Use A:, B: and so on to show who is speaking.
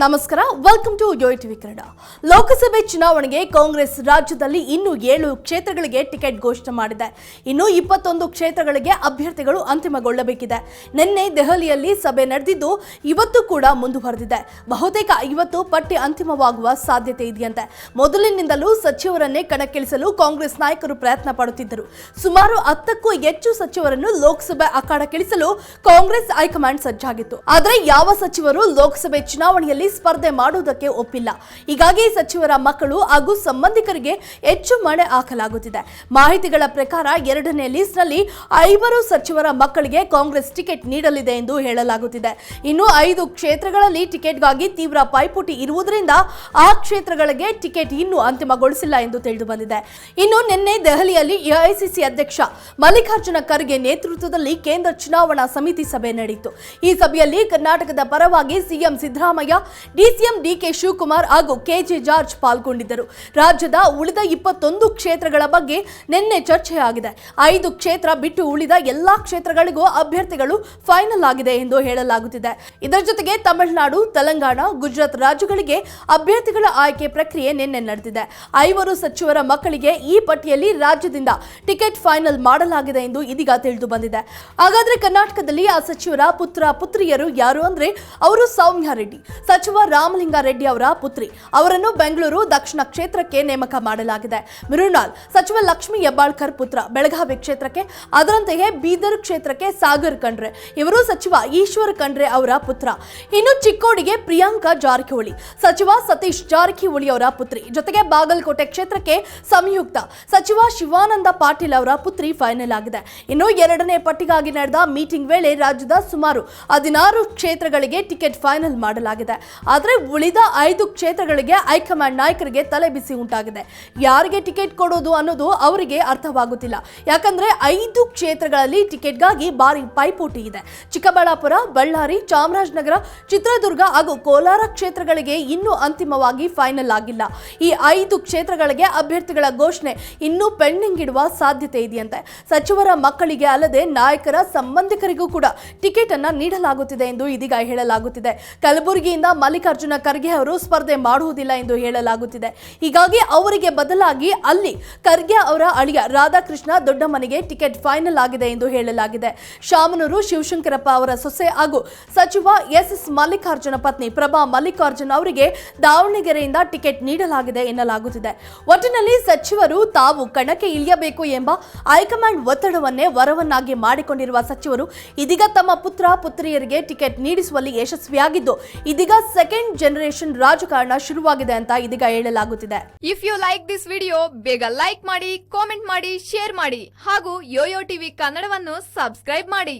A: ನಮಸ್ಕಾರ welcome to Yoyo TV Kannada ಲೋಕಸಭೆ ಚುನಾವಣೆಗೆ ಕಾಂಗ್ರೆಸ್ ರಾಜ್ಯದಲ್ಲಿ ಇನ್ನು ಏಳು ಕ್ಷೇತ್ರಗಳಿಗೆ ಟಿಕೆಟ್ ಘೋಷಣೆ ಮಾಡಿದೆ. ಇನ್ನು ಇಪ್ಪತ್ತೊಂದು ಕ್ಷೇತ್ರಗಳಿಗೆ ಅಭ್ಯರ್ಥಿಗಳು ಅಂತಿಮಗೊಳ್ಳಬೇಕಿದೆ. ನಿನ್ನೆ ದೆಹಲಿಯಲ್ಲಿ ಸಭೆ ನಡೆದಿದ್ದು ಇವತ್ತು ಕೂಡ ಮುಂದುವರೆದಿದೆ. ಬಹುತೇಕ ಇವತ್ತು ಪಟ್ಟಿ ಅಂತಿಮವಾಗುವ ಸಾಧ್ಯತೆ ಇದೆಯಂತೆ. ಮೊದಲಿನಿಂದಲೂ ಸಚಿವರನ್ನೇ ಕಣಕ್ಕಿಳಿಸಲು ಕಾಂಗ್ರೆಸ್ ನಾಯಕರು ಪ್ರಯತ್ನ ಪಡುತ್ತಿದ್ದರು. ಸುಮಾರು ಹತ್ತಕ್ಕೂ ಹೆಚ್ಚು ಸಚಿವರನ್ನು ಲೋಕಸಭೆ ಅಖಾಡಕ್ಕಿಳಿಸಲು ಕಾಂಗ್ರೆಸ್ ಹೈಕಮಾಂಡ್ ಸಜ್ಜಾಗಿತ್ತು. ಆದರೆ ಯಾವ ಸಚಿವರು ಲೋಕಸಭೆ ಚುನಾವಣೆಯಲ್ಲಿ ಸ್ಪರ್ಧೆ ಮಾಡುವುದಕ್ಕೆ ಒಪ್ಪಿಲ್ಲ. ಹೀಗಾಗಿ ಸಚಿವರ ಮಕ್ಕಳು ಹಾಗೂ ಸಂಬಂಧಿಕರಿಗೆ ಹೆಚ್ಚು ಮಣೆ ಹಾಕಲಾಗುತ್ತಿದೆ. ಮಾಹಿತಿಗಳ ಪ್ರಕಾರ ಎರಡನೇ ಲೀಸ್ಟ್ನಲ್ಲಿ ಐವರು ಸಚಿವರ ಮಕ್ಕಳಿಗೆ ಕಾಂಗ್ರೆಸ್ ಟಿಕೆಟ್ ನೀಡಲಿದೆ ಎಂದು ಹೇಳಲಾಗುತ್ತಿದೆ. ಇನ್ನು ಐದು ಕ್ಷೇತ್ರಗಳಲ್ಲಿ ಟಿಕೆಟ್ಗಾಗಿ ತೀವ್ರ ಪೈಪೋಟಿ ಇರುವುದರಿಂದ ಆ ಕ್ಷೇತ್ರಗಳಿಗೆ ಟಿಕೆಟ್ ಇನ್ನೂ ಅಂತಿಮಗೊಳಿಸಿಲ್ಲ ಎಂದು ತಿಳಿದು ಬಂದಿದೆ ಇನ್ನು ನಿನ್ನೆ ದೆಹಲಿಯಲ್ಲಿ ಎಐಸಿಸಿ ಅಧ್ಯಕ್ಷ ಮಲ್ಲಿಕಾರ್ಜುನ ಖರ್ಗೆ ನೇತೃತ್ವದಲ್ಲಿ ಕೇಂದ್ರ ಚುನಾವಣಾ ಸಮಿತಿ ಸಭೆ ನಡೆಯಿತು. ಈ ಸಭೆಯಲ್ಲಿ ಕರ್ನಾಟಕದ ಪರವಾಗಿ CM Siddaramaiah DCM DK Shivakumar ಹಾಗೂ ಕೆಜೆ ಜಾರ್ಜ್ ಪಾಲ್ಗೊಂಡಿದ್ದರು. ರಾಜ್ಯದ ಉಳಿದ ಇಪ್ಪತ್ತೊಂದು ಕ್ಷೇತ್ರಗಳ ಬಗ್ಗೆ ನಿನ್ನೆ ಚರ್ಚೆಯಾಗಿದೆ ಐದು ಕ್ಷೇತ್ರ ಬಿಟ್ಟು ಉಳಿದ ಎಲ್ಲಾ ಕ್ಷೇತ್ರಗಳಿಗೂ ಅಭ್ಯರ್ಥಿಗಳು ಫೈನಲ್ ಆಗಿದೆ ಎಂದು ಹೇಳಲಾಗುತ್ತಿದೆ. ಇದರ ಜೊತೆಗೆ ತಮಿಳುನಾಡು, ತೆಲಂಗಾಣ, ಗುಜರಾತ್ ರಾಜ್ಯಗಳಿಗೆ ಅಭ್ಯರ್ಥಿಗಳ ಆಯ್ಕೆ ಪ್ರಕ್ರಿಯೆ ನಿನ್ನೆ ನಡೆದಿದೆ. ಐವರು ಸಚಿವರ ಮಕ್ಕಳಿಗೆ ಈ ಪಟ್ಟಿಯಲ್ಲಿ ರಾಜ್ಯದಿಂದ ಟಿಕೆಟ್ ಫೈನಲ್ ಮಾಡಲಾಗಿದೆ ಎಂದು ಇದೀಗ ತಿಳಿದು ಬಂದಿದೆ. ಹಾಗಾದ್ರೆ ಕರ್ನಾಟಕದಲ್ಲಿ ಆ ಸಚಿವರ ಪುತ್ರ ಪುತ್ರಿಯರು ಯಾರು ಅಂದ್ರೆ ಅವರು ಸೌಮ್ಯ ರೆಡ್ಡಿ. ಸಚಿವ ರಾಮಲಿಂಗಾರೆಡ್ಡಿ ಅವರ ಪುತ್ರಿ. ಅವರನ್ನು ಬೆಂಗಳೂರು ದಕ್ಷಿಣ ಕ್ಷೇತ್ರಕ್ಕೆ ನೇಮಕ ಮಾಡಲಾಗಿದೆ. ಮೃಣಾಲ್, ಸಚಿವ ಲಕ್ಷ್ಮಿ ಹೆಬ್ಬಾಳ್ಕರ್ ಪುತ್ರ, ಬೆಳಗಾವಿ ಕ್ಷೇತ್ರಕ್ಕೆ, ಅದರಂತೆಯೇ ಬೀದರ್ ಕ್ಷೇತ್ರಕ್ಕೆ ಸಾಗರ್ ಖಂಡ್ರೆ. ಇವರು ಸಚಿವ ಈಶ್ವರ್ ಖಂಡ್ರೆ ಅವರ ಪುತ್ರ. ಇನ್ನು ಚಿಕ್ಕೋಡಿಗೆ ಪ್ರಿಯಾಂಕಾ ಜಾರಕಿಹೊಳಿ, ಸಚಿವ ಸತೀಶ್ ಜಾರಕಿಹೊಳಿ ಅವರ ಪುತ್ರಿ. ಜೊತೆಗೆ ಬಾಗಲಕೋಟೆ ಕ್ಷೇತ್ರಕ್ಕೆ ಸಂಯುಕ್ತ ಸಚಿವ ಶಿವಾನಂದ ಪಾಟೀಲ್ ಅವರ ಪುತ್ರಿ ಫೈನಲ್ ಆಗಿದೆ. ಇನ್ನು ಎರಡನೇ ಪಟ್ಟಿಗಾಗಿ ನಡೆದ ಮೀಟಿಂಗ್ ವೇಳೆ ರಾಜ್ಯದ ಸುಮಾರು ಹದಿನಾರು ಕ್ಷೇತ್ರಗಳಿಗೆ ಟಿಕೆಟ್ ಫೈನಲ್ ಮಾಡಲಾಗಿದೆ. ಆದರೆ ಉಳಿದ ಐದು ಕ್ಷೇತ್ರಗಳಿಗೆ ಹೈಕಮಾಂಡ್ ನಾಯಕರಿಗೆ ತಲೆ ಬಿಸಿ ಉಂಟಾಗಿದೆ. ಯಾರಿಗೆ ಟಿಕೆಟ್ ಕೊಡೋದು ಅನ್ನೋದು ಅವರಿಗೆ ಅರ್ಥವಾಗುತ್ತಿಲ್ಲ. ಯಾಕಂದ್ರೆ ಐದು ಕ್ಷೇತ್ರಗಳಲ್ಲಿ ಟಿಕೆಟ್ಗಾಗಿ ಭಾರಿ ಪೈಪೋಟಿ ಇದೆ. ಚಿಕ್ಕಬಳ್ಳಾಪುರ, ಬಳ್ಳಾರಿ, ಚಾಮರಾಜನಗರ, ಚಿತ್ರದುರ್ಗ ಹಾಗೂ ಕೋಲಾರ ಕ್ಷೇತ್ರಗಳಿಗೆ ಇನ್ನೂ ಅಂತಿಮವಾಗಿ ಫೈನಲ್ ಆಗಿಲ್ಲ. ಈ ಐದು ಕ್ಷೇತ್ರಗಳಿಗೆ ಅಭ್ಯರ್ಥಿಗಳ ಘೋಷಣೆ ಇನ್ನೂ ಪೆಂಡಿಂಗ್ ಇಡುವ ಸಾಧ್ಯತೆ ಇದೆಯಂತೆ. ಸಚಿವರ ಮಕ್ಕಳಿಗೆ ಅಲ್ಲದೆ ನಾಯಕರ ಸಂಬಂಧಿಕರಿಗೂ ಕೂಡ ಟಿಕೆಟ್ ಅನ್ನ ನೀಡಲಾಗುತ್ತಿದೆ ಎಂದು ಇದೀಗ ಹೇಳಲಾಗುತ್ತಿದೆ. ಕಲಬುರಗಿಯಿಂದ ಮಲ್ಲಿಕಾರ್ಜುನ ಖರ್ಗೆ ಅವರು ಸ್ಪರ್ಧೆ ಮಾಡುವುದಿಲ್ಲ ಎಂದು ಹೇಳಲಾಗುತ್ತಿದೆ. ಹೀಗಾಗಿ ಅವರಿಗೆ ಬದಲಾಗಿ ಅಲ್ಲಿ ಖರ್ಗೆ ಅವರ ಅಳಿಯ ರಾಧಾಕೃಷ್ಣ ದೊಡ್ಡಮ್ಮನಿಗೆ ಟಿಕೆಟ್ ಫೈನಲ್ ಆಗಿದೆ ಎಂದು ಹೇಳಲಾಗಿದೆ. ಶಾಮನೂರು ಶಿವಶಂಕರಪ್ಪ ಅವರ ಸೊಸೆ ಹಾಗೂ ಸಚಿವ ಎಸ್ ಎಸ್ ಮಲ್ಲಿಕಾರ್ಜುನ ಪತ್ನಿ ಪ್ರಭಾ ಮಲ್ಲಿಕಾರ್ಜುನ ಅವರಿಗೆ ದಾವಣಗೆರೆಯಿಂದ ಟಿಕೆಟ್ ನೀಡಲಾಗಿದೆ ಎನ್ನಲಾಗುತ್ತಿದೆ. ಒಟ್ಟಿನಲ್ಲಿ ಸಚಿವರು ತಾವು ಕಣಕ್ಕೆ ಇಳಿಯಬೇಕು ಎಂಬ ಹೈಕಮಾಂಡ್ ಒತ್ತಡವನ್ನೇ ವರವನ್ನಾಗಿ ಮಾಡಿಕೊಂಡಿರುವ ಸಚಿವರು ಇದೀಗ ತಮ್ಮ ಪುತ್ರ ಪುತ್ರಿಯರಿಗೆ ಟಿಕೆಟ್ ನೀಡಿಸುವಲ್ಲಿ ಯಶಸ್ವಿಯಾಗಿದ್ದು, ಇದೀಗ ಸೆಕೆಂಡ್ ಜನರೇಷನ್ ರಾಜಕಾರಣ ಶುರುವಾಗಿದೆ ಅಂತ ಇದೀಗ ಹೇಳಲಾಗುತ್ತಿದೆ.
B: If you like this video ಬೇಗ ಲೈಕ್ ಮಾಡಿ ಕಾಮೆಂಟ್ ಮಾಡಿ ಶೇರ್ ಮಾಡಿ ಹಾಗೂ ಯೋಯೋ ಟಿವಿ ಕನ್ನಡವನ್ನು ಸಬ್ಸ್ಕ್ರೈಬ್ ಮಾಡಿ.